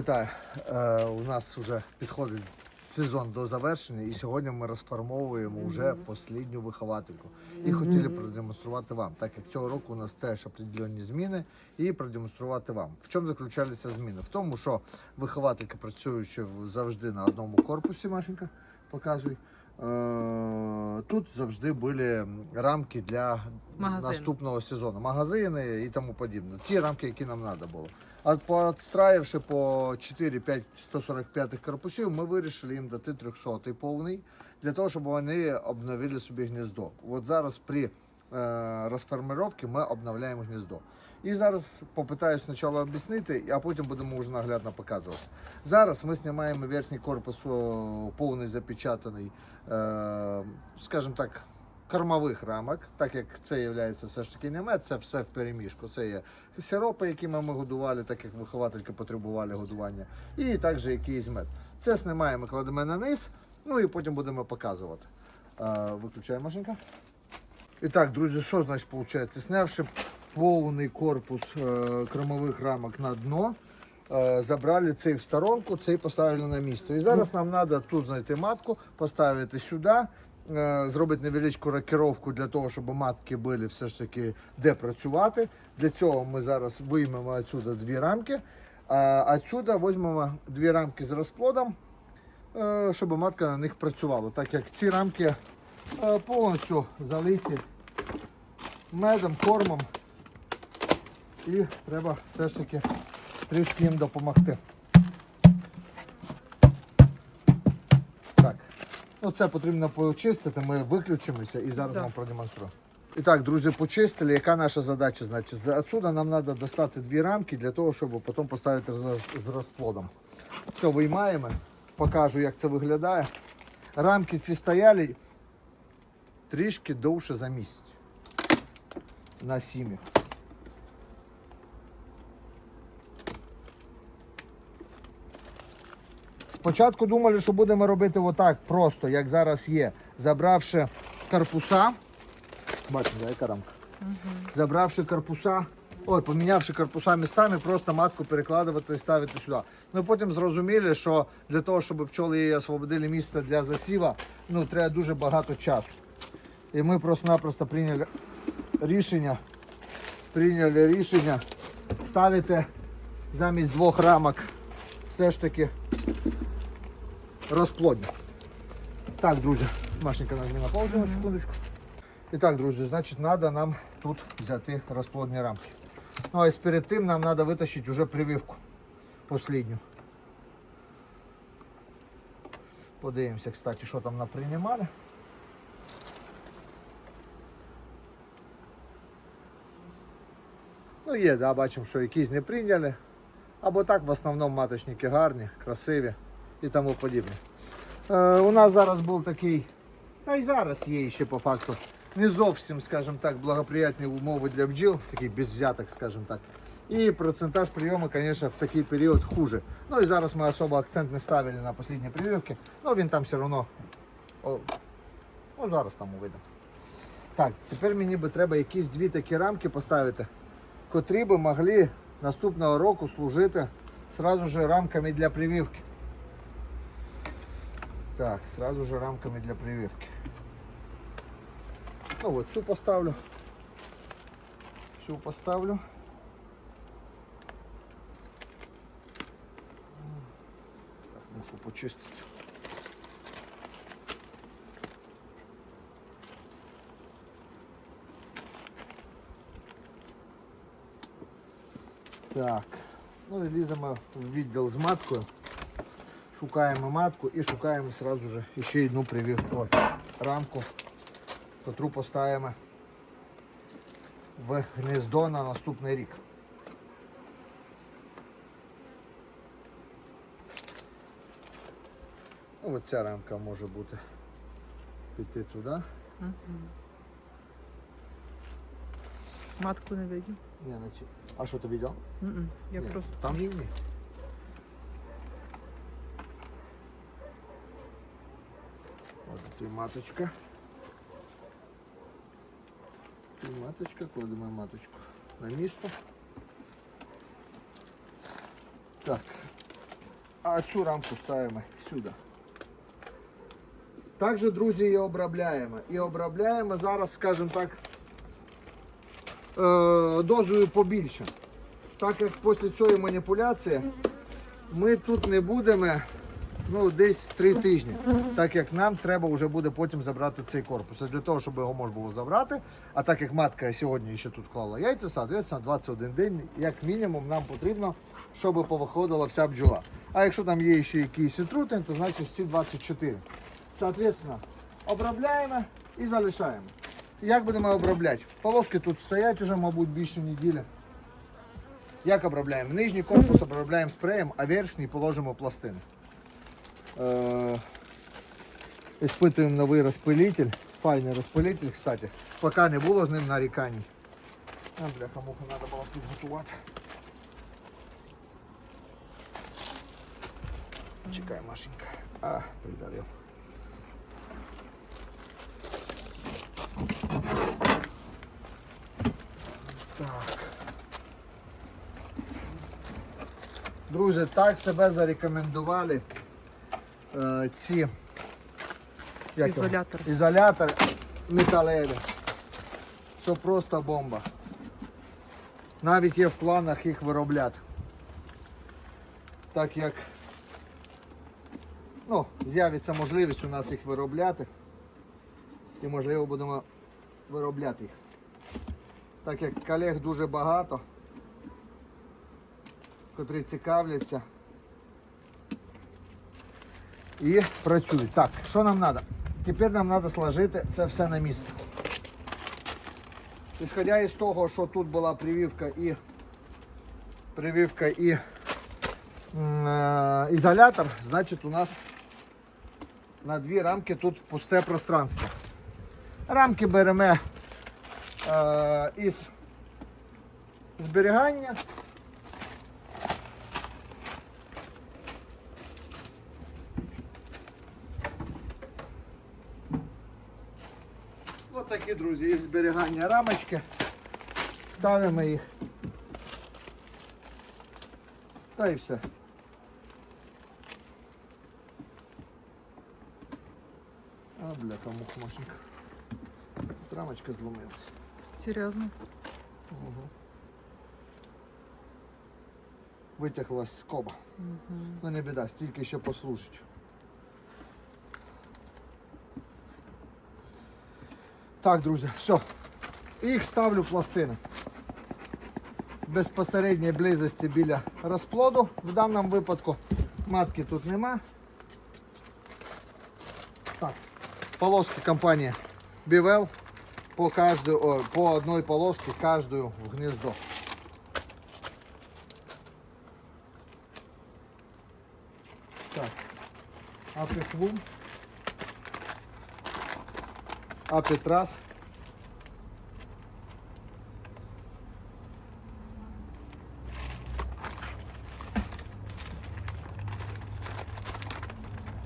вітаю. Е, у нас вже підходить сезон до завершення, і сьогодні ми розформовуємо вже останню виховательку. І хотіли продемонструвати вам, так як цього року у нас теж определенні зміни, і продемонструвати вам. В чому заключалися зміни? В тому, що вихователька працюючи завжди на одному корпусі, Машенька, показуй. Е, Тут завжди були рамки для Магазин. наступного сезону, магазини і тому подібне. Ті рамки, які нам треба було. А підстраювавши по 4-5 145 корпусів, ми вирішили їм дати 300 повний, для того, щоб вони обновили собі гніздо. От зараз при е, розформировці ми обновляємо гніздо. І зараз попитаюсь спочатку об'яснити, а потім будемо вже наглядно показувати. Зараз ми знімаємо верхній корпус повний запечатаний, е, скажімо так, кормових рамок, так як це є все ж таки не мед, це все в переміжку. Це є сиропи, якими ми годували, так як виховательки потребували годування, і також якийсь мед. Це знімаємо, кладемо на низ, ну і потім будемо показувати. Е, Виключаємо машинка. І так, друзі, що значить виходить? Знявши повний корпус е, кормових рамок на дно, е, забрали цей в сторонку, цей поставили на місце. І зараз нам треба тут знайти матку, поставити сюди, е, зробити невеличку рокіровку для того, щоб матки були все ж таки де працювати. Для цього ми зараз виймемо отсюда дві рамки, а отсюда візьмемо дві рамки з розплодом, щоб матка на них працювала. Так як ці рамки повністю залиті медом, кормом. І треба все ж таки трішки їм допомогти. Так. Ну це потрібно почистити, ми виключимося і зараз Да. вам продемонструю. І так, друзі, почистили. Яка наша задача? Значить, отсюда нам треба достати дві рамки для того, щоб потім поставити з, розплодом. Все, виймаємо, покажу, як це виглядає. Рамки ці стояли трішки довше за місяць на сім'ї. Спочатку думали, що будемо робити отак просто, як зараз є. Забравши корпуса. Бачите, яка рамка? Забравши корпуса, ой, помінявши корпуса містами, просто матку перекладувати і ставити сюди. Ну потім зрозуміли, що для того, щоб пчоли її освободили місце для засіва, ну треба дуже багато часу. І ми просто-напросто прийняли рішення, прийняли рішення ставити замість двох рамок все ж таки розплодні. Так, друзі, Машенька нажми на паузу на секундочку. І так, друзі, значить, треба нам тут взяти розплодні рамки. Ну, а перед тим нам треба витащити вже прививку послідню. Подивимося, кстати, що там наприймали. Ну є, да, бачимо, що якісь не прийняли. Або так в основному маточники гарні, красиві і тому подібне. Е, у нас зараз був такий, та й зараз є ще по факту, не зовсім, скажімо так, благоприятні умови для бджіл, такий без взяток, скажімо так. І процентаж прийому, звісно, в такий період хуже. Ну і зараз ми особо акцент не ставили на останні прививки, але він там все одно, о, ну зараз там увидимо. Так, тепер мені би треба якісь дві такі рамки поставити, котрі би могли наступного року служити сразу же рамками для прививки. Так, сразу же рамками для прививки. Ну вот, цю поставлю. Цю поставлю. Так, мушу почистити. Так, ну і ліземо в відділ з маткою. Шукаємо матку і шукаємо сразу же ще одну прививку рамку, котру поставимо в гнездо на наступний рік. Ну, ось ця рамка може бути піти туди. Матку не видів. Не А що ти? М-м, Я Ні, просто. Там рівні. От тут і маточка. Тут маточка, кладемо маточку на місто. Так. а цю рамку ставимо сюди. Також, друзі, і обробляємо. І обробляємо зараз, скажімо так, е, дозою побільше. Так як після цієї маніпуляції ми тут не будемо ну, десь три тижні. Так як нам треба вже буде потім забрати цей корпус. Для того, щоб його можна було забрати, а так як матка сьогодні ще тут клала яйця, соответственно, 21 день, як мінімум, нам потрібно, щоб повиходила вся бджола. А якщо там є ще якийсь інтрутень, то значить всі 24. Соответственно, обробляємо і залишаємо. Як будемо обробляти? Полоски тут стоять уже, мабуть, більше неділі. Як обробляємо? Нижній корпус обробляємо спреєм, а верхній положимо пластини. Е, Іспитуємо новий розпилитель. Файний розпилитель, кстати. Поки не було з ним нарікань. А, бляха, муха, треба було підготувати. Чекай, Машенька. А, придавив. Так. Друзі, так себе зарекомендували е, ці як його? Ізолятори. ізолятори металеві. Що просто бомба. Навіть є в планах їх виробляти. Так як ну, з'явиться можливість у нас їх виробляти. І можливо будемо виробляти їх. Так як колег дуже багато, котрі цікавляться і працюють. Так, що нам треба? Тепер нам треба сложити це все на місце. Ісходя із того, що тут була прививка і прививка і е, ізолятор, значить у нас на дві рамки тут пусте пространство. Рамки беремо е, із зберігання. Такі, друзі, із зберігання рамочки. Ставимо їх. Та і все. А, бляха, мухмашник. Рамочка зломилась. Серйозно? Угу. Витяглась з скоба. Ну не біда, стільки ще послужить. Так, друзі, все. Їх ставлю пластини. В безпосередній близості біля розплоду. В даному випадку матки тут нема. Так. Полоски компанії Bivel по, по одной полоске каждую в гнездо. Так. Апихвум. Апетрас.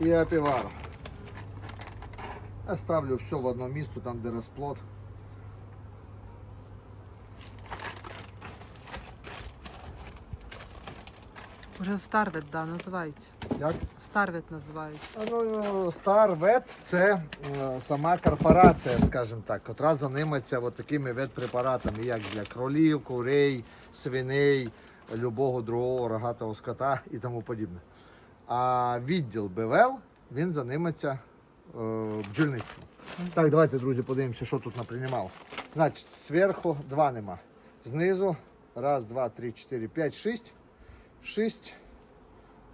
И апивару. Оставлю все в одно место, там где расплод. Уже Старвет, да, називається. Як? Старвет називається. А, Ну, Vet це е, сама корпорація, скажімо так, котра займається от такими ветпрепаратами, як для кролів, курей, свиней, любого другого рогатого скота і тому подібне. А відділ БВЛ, він займається е, бджільництвом. Так, давайте, друзі, подивимося, що тут наприймало. Значить, зверху два нема. Знизу раз, два, три, чотири, п'ять, шість. Шість.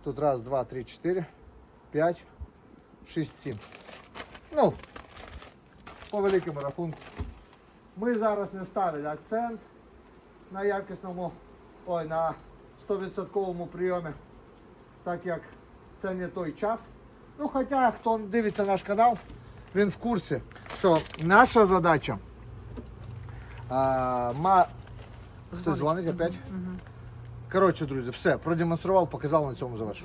Тут раз, два, три, чотири. 5, 6, 7. Ну, по великому рахунку. Ми зараз не ставили акцент на якісному, ой, на 100% прийомі, так як це не той час. Ну, хоча хто дивиться наш канал, він в курсі, що наша задача а, ма... Хтось дзвонить опять? Угу. Коротше, друзі, все, продемонстрував, показав на цьому завершу.